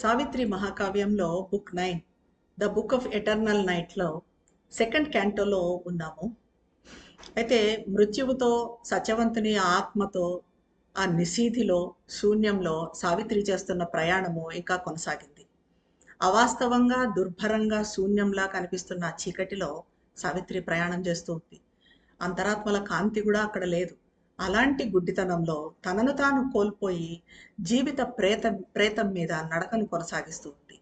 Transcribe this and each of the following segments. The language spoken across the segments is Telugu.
Savitri మహాకావ్యంలో book nine the book of eternal నైట్లో సెకండ్ క్యాంటోలో ఉన్నాము. అయితే మృత్యువుతో సత్యవంతుని ఆత్మతో ఆ నిశీధిలో శూన్యంలో సావిత్రి చేస్తున్న ప్రయాణము ఇంకా కొనసాగింది. అవాస్తవంగా దుర్భరంగా శూన్యంలా కనిపిస్తున్న చీకటిలో సావిత్రి ప్రయాణం చేస్తూ ఉంది. అంతరాత్మల కాంతి కూడా అక్కడ లేదు. అలాంటి గుడ్డితనంలో తనను తాను కోల్పోయి జీవిత ప్రేత ప్రేతం మీద నడకను కొనసాగిస్తూ ఉంది.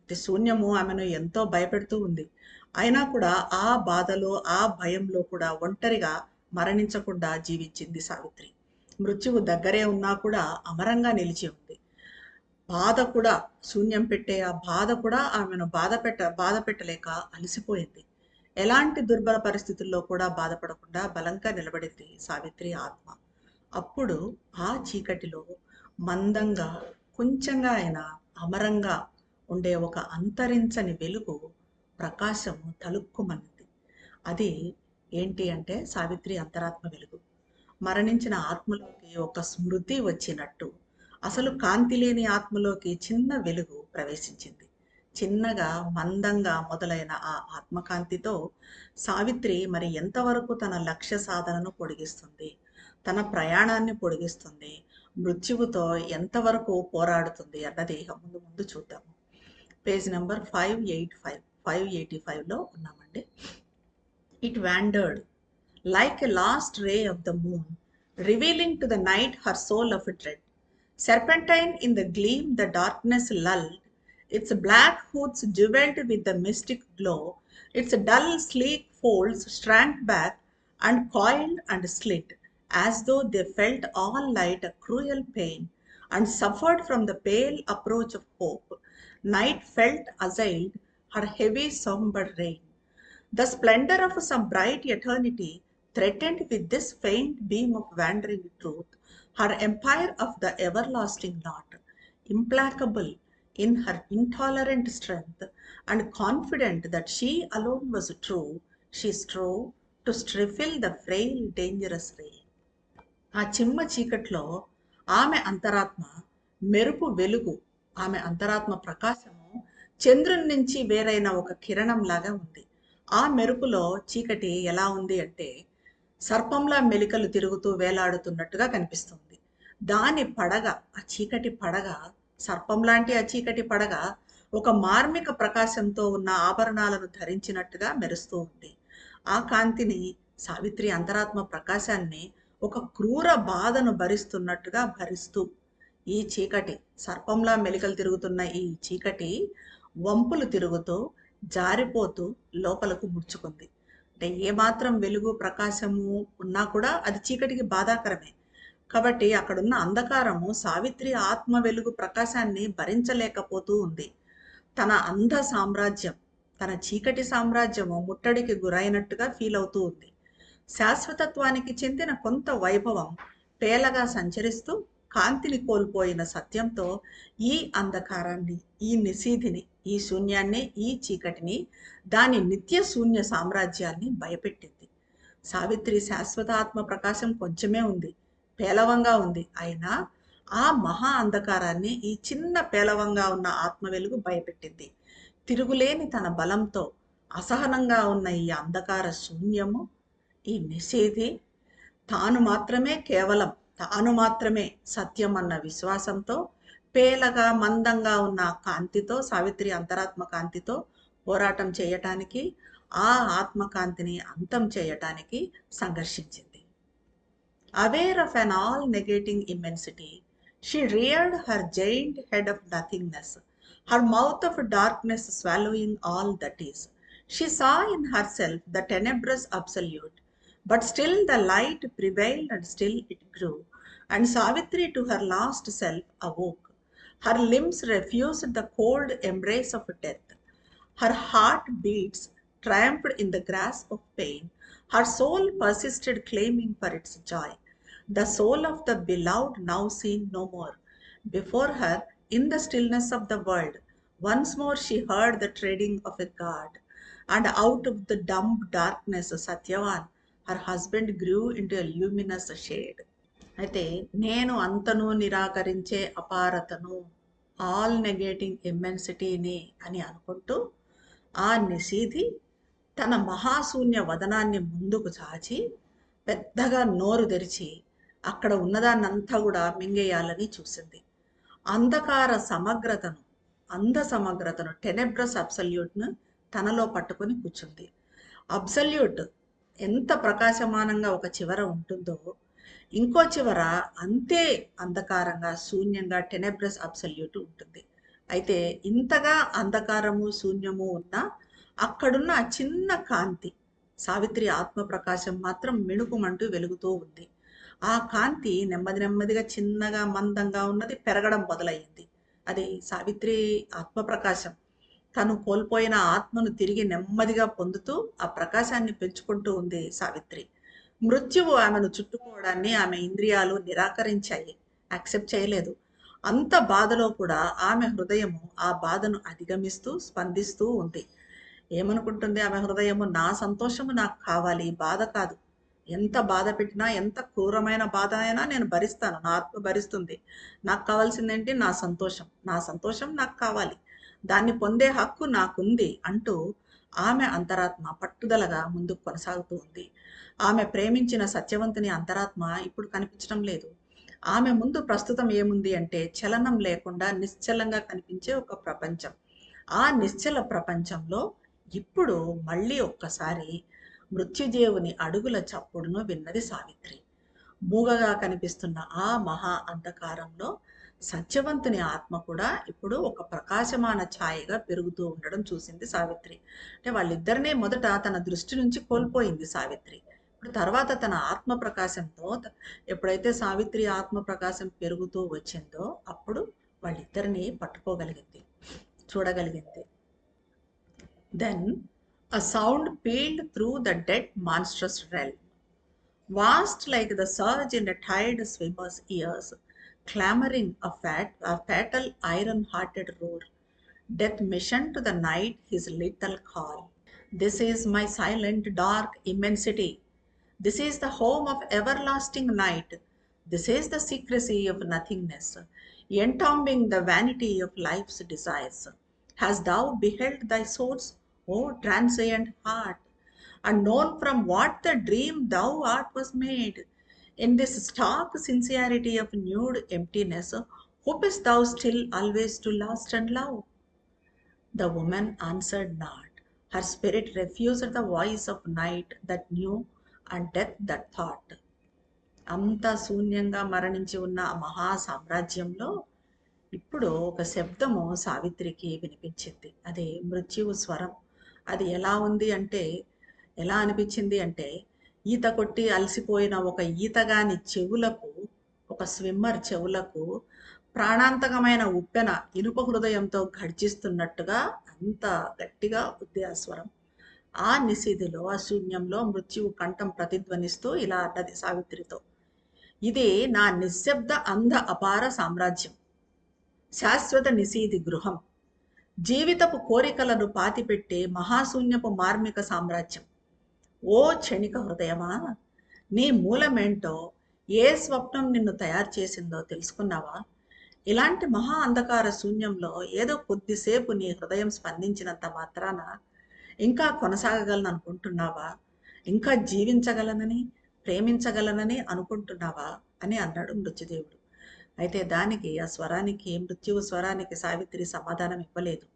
అంటే శూన్యము ఆమెను ఎంతో భయపెడుతూ ఉంది. అయినా కూడా ఆ బాధలో ఆ భయంలో కూడా ఒంటరిగా మరణించకుండా జీవించింది సావిత్రి. మృత్యువు దగ్గరే ఉన్నా కూడా అమరంగా నిలిచి ఉంది. బాధ కూడా శూన్యం పెట్టే ఆ బాధ కూడా ఆమెను బాధ పెట్ట బాధ పెట్టలేక అలసిపోయింది. ఎలాంటి దుర్బల పరిస్థితుల్లో కూడా బాధపడకుండా బలంగా నిలబడింది సావిత్రి ఆత్మ. అప్పుడు ఆ చీకటిలో మందంగా కొంచెంగా అయినా అమరంగా ఉండే ఒక అంతరించని వెలుగు ప్రకాశము తలుక్కుమన్నది అది ఏంటి అంటే సావిత్రి అంతరాత్మ వెలుగు. మరణించిన ఆత్మలోకి ఒక స్మృతి వచ్చినట్టు అసలు కాంతి లేని ఆత్మలోకి చిన్న వెలుగు ప్రవేశించింది. చిన్నగా మందంగా మొదలైన ఆ ఆత్మకాంతితో సావిత్రి మరి ఎంతవరకు తన లక్ష్య సాధనను పొడిగిస్తుంది తన ప్రయాణాన్ని పొడిగిస్తుంది మృత్యువుతో ఎంతవరకు పోరాడుతుంది అన్నది ముందు ముందు చూద్దాము page number five eight five five eighty ఫైవ్లో ఉన్నామండి. It wandered like a lost ray of the moon revealing to the night her soul of it red serpentine in the gleam the darkness lulled its black hoods jeweled with the mystic glow. Its dull sleek folds shrank back and coiled and slit, as though they felt all light a cruel pain and suffered from the pale approach of hope. Night felt assailed her heavy somber reign the splendor of some bright eternity threatened with this faint beam of wandering truth. Her empire of the everlasting lot, implacable in her intolerant strength and confident that she alone was true, she strove to stifle the frail dangerous ray ఆ చిమ్మ చీకట్లో ఆమె అంతరాత్మ మెరుపు వెలుగు ఆమె అంతరాత్మ ప్రకాశము చంద్రుని నుంచి వేరైన ఒక కిరణం లాగా ఉంది. ఆ మెరుపులో చీకటి ఎలా ఉంది అంటే సర్పంలా మెలికలు తిరుగుతూ వేలాడుతున్నట్టుగా కనిపిస్తుంది. దాని పడగ ఆ చీకటి పడగ సర్పం లాంటి ఆ చీకటి పడగ ఒక మార్మిక ప్రకాశంతో ఉన్న ఆభరణాలను ధరించినట్టుగా మెరుస్తూ ఉంది. ఆ కాంతిని సావిత్రి అంతరాత్మ ప్రకాశాన్ని ఒక క్రూర బాధను భరిస్తున్నట్టుగా భరిస్తూ ఈ చీకటి సర్పంలా మెలికలు తిరుగుతున్న ఈ చీకటి వంపులు తిరుగుతూ జారిపోతూ లోపలకు ముడుచుకుంది. అంటే ఏమాత్రం వెలుగు ప్రకాశము ఉన్నా కూడా అది చీకటికి బాధాకరమే. కాబట్టి అక్కడున్న అంధకారము సావిత్రి ఆత్మ వెలుగు ప్రకాశాన్ని భరించలేకపోతూ ఉంది. తన అంధ సామ్రాజ్యం తన చీకటి సామ్రాజ్యము ముట్టడికి గురైనట్టుగా ఫీల్ అవుతూ ఉంది. శాశ్వతత్వానికి చెందిన కొంత వైభవం పేలగా సంచరిస్తూ కాంతిని కోల్పోయిన సత్యంతో ఈ అంధకారాన్ని ఈ నిశీధిని ఈ శూన్యాన్ని ఈ చీకటిని దాని నిత్య శూన్య సామ్రాజ్యాన్ని భయపెట్టింది. సావిత్రి శాశ్వత ఆత్మ ప్రకాశం కొంచెమే ఉంది. పేలవంగా ఉంది. అయినా ఆ మహా అంధకారాన్ని ఈ చిన్న పేలవంగా ఉన్న ఆత్మ వెలుగు భయపెట్టింది. తిరుగులేని తన బలంతో అసహనంగా ఉన్న ఈ అంధకార శూన్యము ఈ నిషేధి తాను మాత్రమే కేవలం తాను మాత్రమే సత్యం అన్న విశ్వాసంతో పేలగా మందంగా ఉన్న కాంతితో సావిత్రి అంతరాత్మ కాంతితో పోరాటం చేయటానికి ఆ ఆత్మకాంతిని అంతం చేయటానికి సంఘర్షించింది. Aware of an all negating immensity, she reared her giant head of nothingness, her mouth of darkness swallowing all that is. She saw in herself the tenebrous absolute, but still the light prevailed and still it grew. And Savitri to her last self awoke. Her limbs refused the cold embrace of death. Her heart beats triumphed in the grasp of pain Her soul persisted claiming for its joy. The soul of the beloved now seen no more. Before her, in the stillness of the world, once more she heard the treading of a god. And out of the dumb darkness, Satyavan, her husband grew into a luminous shade అయితే నేను అంతను నిరాకరించే అపారతను ఆల్ నెగేటింగ్ ఇమ్మెన్సిటీని అని అనుకుంటూ ఆ నిషీధి తన మహాశూన్య వదనాన్ని ముందుకు చాచి పెద్దగా నోరు తెరిచి అక్కడ ఉన్నదాన్నంతా కూడా మింగేయాలని చూసింది. అంధకార సమగ్రతను అంధ సమగ్రతను టెనెబ్రస్ అబ్సల్యూట్ను తనలో పట్టుకొని కూర్చుంది. అబ్సల్యూట్ ఎంత ప్రకాశమానంగా ఒక చివర ఉంటుందో ఇంకో చివర అంతే అంధకారంగా శూన్యంగా టెనెబ్రస్ అబ్సల్యూట్ ఉంటుంది. అయితే ఇంతగా అంధకారము శూన్యము ఉన్న అక్కడున్న ఆ చిన్న కాంతి సావిత్రి ఆత్మ ప్రకాశం మాత్రం మిణుకుమంటూ వెలుగుతూ ఉంది. ఆ కాంతి నెమ్మది నెమ్మదిగా చిన్నగా మందంగా ఉన్నది పెరగడం మొదలయ్యింది. అది సావిత్రి ఆత్మ ప్రకాశం తను కోల్పోయిన ఆత్మను తిరిగి నెమ్మదిగా పొందుతూ ఆ ప్రకాశాన్ని పెంచుకుంటూ ఉంది సావిత్రి. మృత్యువు ఆమెను చుట్టుకోవడాన్ని ఆమె ఇంద్రియాలు నిరాకరించాయి. యాక్సెప్ట్ చేయలేదు. అంత బాధలో కూడా ఆమె హృదయము ఆ బాధను అధిగమిస్తూ స్పందిస్తూ ఉంది. ఏమనుకుంటుంది ఆమె హృదయము? నా సంతోషము నాకు కావాలి బాధ కాదు. ఎంత బాధ పెట్టినా ఎంత క్రూరమైన బాధ అయినా నేను భరిస్తాను. నా ఆత్మ భరిస్తుంది. నాకు కావాల్సిందేంటి? నా సంతోషం. నా సంతోషం నాకు కావాలి. దాన్ని పొందే హక్కు నాకుంది అంటూ ఆమె అంతరాత్మ పట్టుదలగా ముందుకు కొనసాగుతూ ఉంది. ఆమె ప్రేమించిన సత్యవంతుని అంతరాత్మ ఇప్పుడు కనిపించడం లేదు. ఆమె ముందు ప్రస్తుతం ఏముంది అంటే చలనం లేకుండా నిశ్చలంగా కనిపించే ఒక ప్రపంచం. ఆ నిశ్చల ప్రపంచంలో ఇప్పుడు మళ్ళీ ఒక్కసారి మృత్యుదేవుని అడుగుల చప్పుడును విన్నది సావిత్రి. మూగగా కనిపిస్తున్న ఆ మహా అంధకారంలో సత్యవంతుని ఆత్మ కూడా ఇప్పుడు ఒక ప్రకాశమాన ఛాయగా పెరుగుతూ ఉండడం చూసింది సావిత్రి. అంటే వాళ్ళిద్దరినే మొదట తన దృష్టి నుంచి కోల్పోయింది సావిత్రి. ఇప్పుడు తర్వాత తన ఆత్మ ప్రకాశంతో ఎప్పుడైతే సావిత్రి ఆత్మ ప్రకాశం పెరుగుతూ వచ్చిందో అప్పుడు వాళ్ళిద్దరిని పట్టుకోగలిగింది చూడగలిగింది. Then a sound pealed through the dead monstrous realm. Vast like the surge in a tired swimmer's ears, clamoring a, fat, a fatal iron hearted roar. Death missioned to the night his lethal call. This is my silent, dark immensity. This is the home of everlasting night. This is the secrecy of nothingness, entombing the vanity of life's desires. Hast thou beheld thy source? O trance and heart. And known from what the dream thou art was made in this stark sincerity of nude emptiness who is thou still always to lost and love the woman answered not her spirit refuge the voice of night that knew and death that thought అంత శూన్యంగా మరణించి ఉన్న ఆ మహాసామ్రాజ్యంలో ఇప్పుడు ఒక శబ్దము సావిత్రికి వినిపించింది. అదే మృత్యువు స్వరం. అది ఎలా ఉంది అంటే ఎలా అనిపించింది అంటే ఈత కొట్టి అలసిపోయిన ఒక ఈతగాని చెవులకు ఒక స్విమ్మర్ చెవులకు ప్రాణాంతకమైన ఉప్పెన ఇనుప హృదయంతో గర్జిస్తున్నట్టుగా అంత గట్టిగా ఉంది ఆ స్వరం ఆ నిశీధిలో ఆ శూన్యంలో మృత్యువు కంఠం ప్రతిధ్వనిస్తూ ఇలా అన్నది సావిత్రితో. ఇది నా నిశ్శబ్ద అంధ అపార సామ్రాజ్యం. శాశ్వత నిశీది గృహం. జీవితపు కోరికలను పాతిపెట్టే మహాశూన్యపు మార్మిక సామ్రాజ్యం. ఓ క్షణిక హృదయమా నీ మూలమేంటో ఏ స్వప్నం నిన్ను తయారు చేసిందో తెలుసుకున్నావా? ఇలాంటి మహా అంధకార శూన్యంలో ఏదో కొద్దిసేపు నీ హృదయం స్పందించినంత మాత్రాన ఇంకా కొనసాగగలను అనుకుంటున్నావా ఇంకా జీవించగలనని ప్రేమించగలనని అనుకుంటున్నావా? అని అన్నాడు మృత్యుదేవుడు అయితే దానికి ఆ స్వరానికి మృత్యువు స్వరానికి సావిత్రి సమాధానం ఇవ్వలేదు.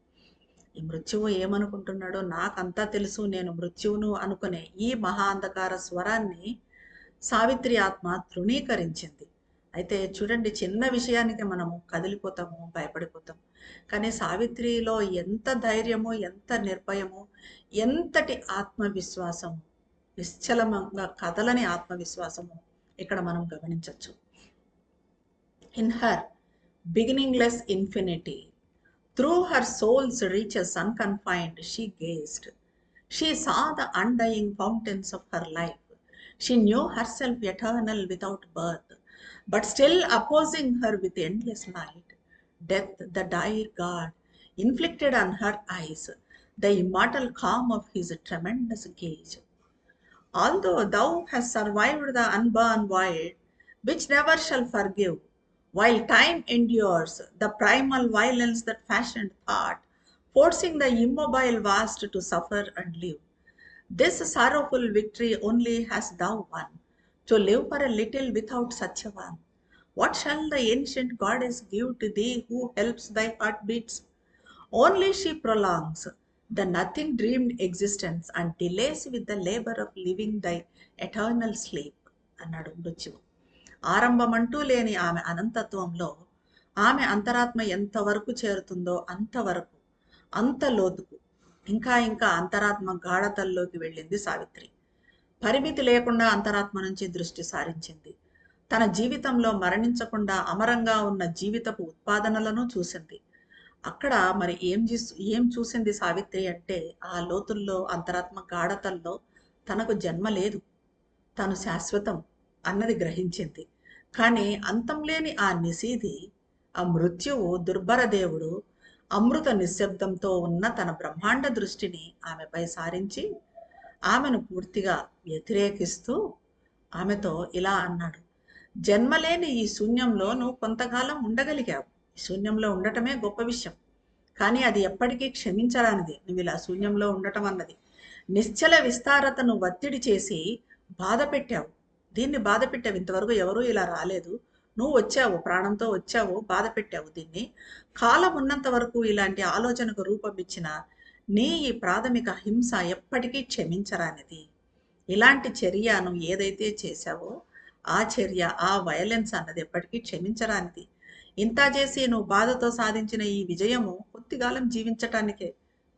ఈ మృత్యువు ఏమనుకుంటున్నాడో నాకంతా తెలుసు. నేను మృత్యువును అనుకునే ఈ మహా అంధకార స్వరాన్ని సావిత్రి ఆత్మ తృణీకరించింది. అయితే చూడండి చిన్న విషయానికి మనము కదిలిపోతాము భయపడిపోతాము. కానీ సావిత్రిలో ఎంత ధైర్యము ఎంత నిర్భయము ఎంతటి ఆత్మవిశ్వాసము నిశ్చలమంగా కదలని ఆత్మవిశ్వాసము ఇక్కడ మనం గమనించవచ్చు in her beginningless infinity. Through her soul's reaches unconfined, she gazed. She saw the undying fountains of her life. She knew herself eternal without birth, but still opposing her with endless might. Death, the dire god, inflicted on her eyes the immortal calm of his tremendous gaze. Although thou hast survived the unborn void, which never shall forgive, while time endures the primal violence that fashioned thought, forcing the immobile vast to suffer and live. This sorrowful victory only hast thou won, to live for a little without such a one. What shall the ancient goddess give to thee who helps thy heartbeats? Only she prolongs the nothing dreamed existence and delays with the labor of living thy eternal sleep. అన్నాడు మృత్యువు ఆరంభమంటూ లేని ఆమె అనంతత్వంలో ఆమె అంతరాత్మ ఎంతవరకు చేరుతుందో అంతవరకు అంత లోతుకు ఇంకా ఇంకా అంతరాత్మ గాఢతల్లోకి వెళ్ళింది సావిత్రి. పరిమితి లేకుండా అంతరాత్మ నుంచి దృష్టి సారించింది. తన జీవితంలో మరణించకుండా అమరంగా ఉన్న జీవితపు ఉత్పాదనలను చూసింది. అక్కడ మరి ఏం ఏం చూసింది సావిత్రి అంటే ఆ లోతుల్లో అంతరాత్మ గాఢతల్లో తనకు జన్మ లేదు. తను శాశ్వతం అన్నది గ్రహించింది. కానీ అంతం లేని ఆ నిశీది ఆ మృత్యువు దుర్భర దేవుడు అమృత నిశ్శబ్దంతో ఉన్న తన బ్రహ్మాండ దృష్టిని ఆమెపై సారించి ఆమెను పూర్తిగా వ్యతిరేకిస్తూ ఆమెతో ఇలా అన్నాడు జన్మలేని ఈ శూన్యంలో నువ్వు కొంతకాలం ఉండగలిగావు. ఈ శూన్యంలో ఉండటమే గొప్ప విషయం. కానీ అది ఎప్పటికీ క్షమించరానిది. నువ్వు ఇలా శూన్యంలో ఉండటం అన్నది. నిశ్చల విస్తారతను ఒత్తిడి చేసి బాధ పెట్టావు దీన్ని బాధ పెట్టావు ఇంతవరకు ఎవరూ ఇలా రాలేదు. నువ్వు వచ్చావు ప్రాణంతో వచ్చావు బాధ పెట్టావు దీన్ని. కాలం ఉన్నంత వరకు ఇలాంటి ఆలోచనకు రూపం ఇచ్చిన నీ ఈ ప్రాథమిక హింస ఎప్పటికీ క్షమించరానిది. ఇలాంటి చర్య నువ్వు ఏదైతే చేశావో ఆ చర్య ఆ వయలెన్స్ అన్నది ఎప్పటికీ క్షమించరానిది. ఇంత చేసి నువ్వు బాధతో సాధించిన ఈ విజయము కొద్దికాలం జీవించటానికే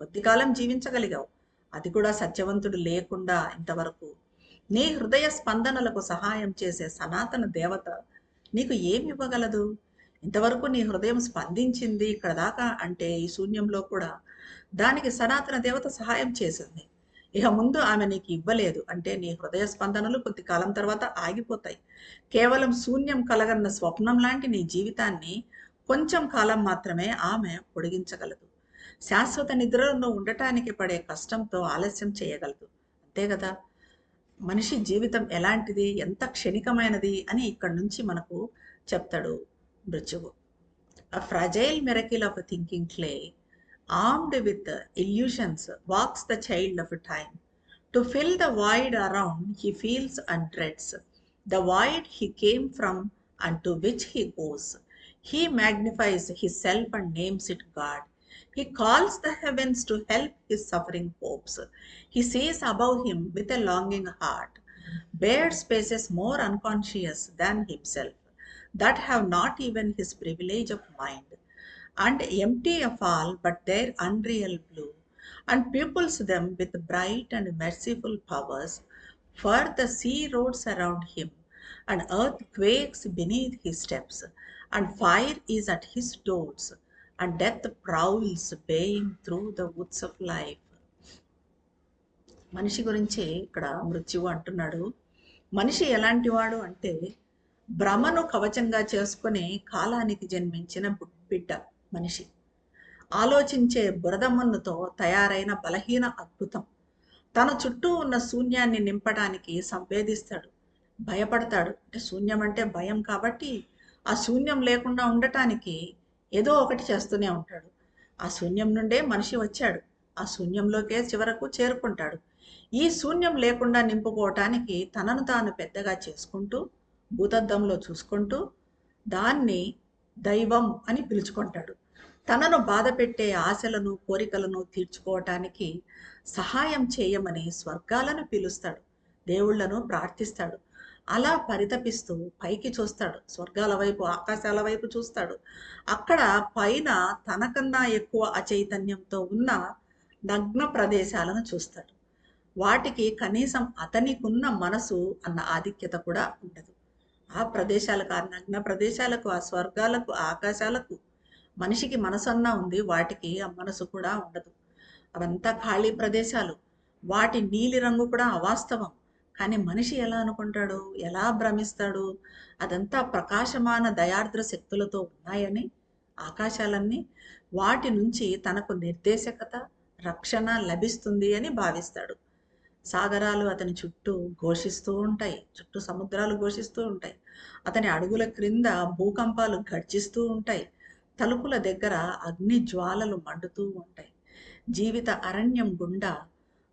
కొద్దికాలం జీవించగలిగావు. అది కూడా సత్యవంతుడు లేకుండా ఇంతవరకు నీ హృదయ స్పందనలకు సహాయం చేసే సనాతన దేవత నీకు ఏమి ఇవ్వగలదు? ఇంతవరకు నీ హృదయం స్పందించింది ఇక్కడ దాకా అంటే ఈ శూన్యంలో కూడా దానికి సనాతన దేవత సహాయం చేసింది. ఇక ముందు ఆమె నీకు ఇవ్వలేదు. అంటే నీ హృదయ స్పందనలు కొద్ది కాలం తర్వాత ఆగిపోతాయి. కేవలం శూన్యం కలగన్న స్వప్నం లాంటి నీ జీవితాన్ని కొంచెం కాలం మాత్రమే ఆమె పొడిగించగలదు. శాశ్వత నిద్రలో ఉండటానికి పడే కష్టంతో ఆలస్యం చేయగలదు. అంతే కదా? మనిషి జీవితం ఎలాంటిది? ఎంత క్షణికమైనది? అని ఇక్కడ నుంచి మనకు చెప్తాడు మృత్యువు. A fragile miracle of thinking clay armed with illusions walks the child of time to fill the void around he feels and dreads the void he came from and to which he goes he magnifies he self and names it god He calls the heavens to help his suffering hopes. He sees above him with a longing heart, bare spaces more unconscious than himself, that have not even his privilege of mind, and empty of all but their unreal blue, and pupils them with bright and merciful powers. For the sea roars around him, and earth quakes beneath his steps, and fire is at his doors, and death prowls baying through the woods of life. మనిషి గురించి ఇక్కడ మృత్యువు అంటున్నాడు. మనిషి ఎలాంటి వాడు అంటే భ్రమను కవచంగా చేసుకుని కాలానికి జన్మించిన బిడ్డ మనిషి. ఆలోచించే బురదమన్నుతో తయారైన బలహీన అద్భుతం. తన చుట్టూ ఉన్న శూన్యాన్ని నింపడానికి సంవేదిస్తాడు. భయపడతాడు. అంటే శూన్యం అంటే భయం కాబట్టి ఆ శూన్యం లేకుండా ఉండటానికి ఏదో ఒకటి చేస్తూనే ఉంటాడు. ఆ శూన్యం నుండే మనిషి వచ్చాడు. ఆ శూన్యంలోకే చివరకు చేరుకుంటాడు. ఈ శూన్యం లేకుండా నింపుకోవటానికి తనను తాను పెద్దగా చేసుకుంటూ భూతద్దంలో చూసుకుంటూ దాన్ని దైవం అని పిలుచుకుంటాడు. తనను బాధ పెట్టే ఆశలను కోరికలను తీర్చుకోవటానికి సహాయం చేయమని స్వర్గాలను పిలుస్తాడు. దేవుళ్ళను ప్రార్థిస్తాడు. అలా పరితపిస్తూ పైకి చూస్తాడు. స్వర్గాల వైపు ఆకాశాల వైపు చూస్తాడు. అక్కడ పైన తనకన్నా ఎక్కువ అచైతన్యంతో ఉన్న నగ్న ప్రదేశాలను చూస్తాడు. వాటికి కనీసం అతనికున్న మనసు అన్న ఆధిక్యత కూడా ఉండదు. ఆ ప్రదేశాలకు ఆ నగ్న ప్రదేశాలకు ఆ స్వర్గాలకు ఆకాశాలకు మనిషికి మనసు అన్నా ఉంది. వాటికి ఆ మనసు కూడా ఉండదు. అవంతా ఖాళీ ప్రదేశాలు. వాటి నీలి రంగు కూడా అవాస్తవం. కానీ మనిషి ఎలా అనుకుంటాడు? ఎలా భ్రమిస్తాడు? అదంతా ప్రకాశమాన దయార్ద్ర శక్తులతో ఉన్నాయని ఆకాశాలన్నీ వాటి నుంచి తనకు నిర్దేశకత రక్షణ లభిస్తుంది అని భావిస్తాడు. సాగరాలు అతని చుట్టూ ఘోషిస్తూ ఉంటాయి. చుట్టూ సముద్రాలు ఘోషిస్తూ ఉంటాయి. అతని అడుగుల క్రింద భూకంపాలు గర్జిస్తూ ఉంటాయి. తలుపుల దగ్గర అగ్ని జ్వాలలు మండుతూ ఉంటాయి. జీవిత అరణ్యం గుండా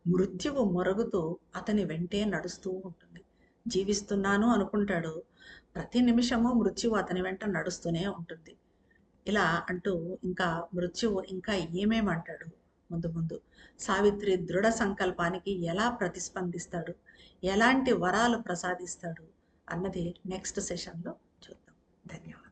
మృత్యువు మొరుగుతూ అతని వెంటే నడుస్తూ ఉంటుంది. జీవిస్తున్నాను అనుకుంటాడు. ప్రతి నిమిషము మృత్యువు అతని వెంట నడుస్తూనే ఉంటుంది. ఇలా అంటూ ఇంకా మృత్యువు ఇంకా ఏమేమంటాడు ముందు ముందు. సావిత్రి దృఢ సంకల్పానికి ఎలా ప్రతిస్పందిస్తాడు? ఎలాంటి వరాలు ప్రసాదిస్తాడు? అన్నది నెక్స్ట్ సెషన్లో చూద్దాం. ధన్యవాదాలు.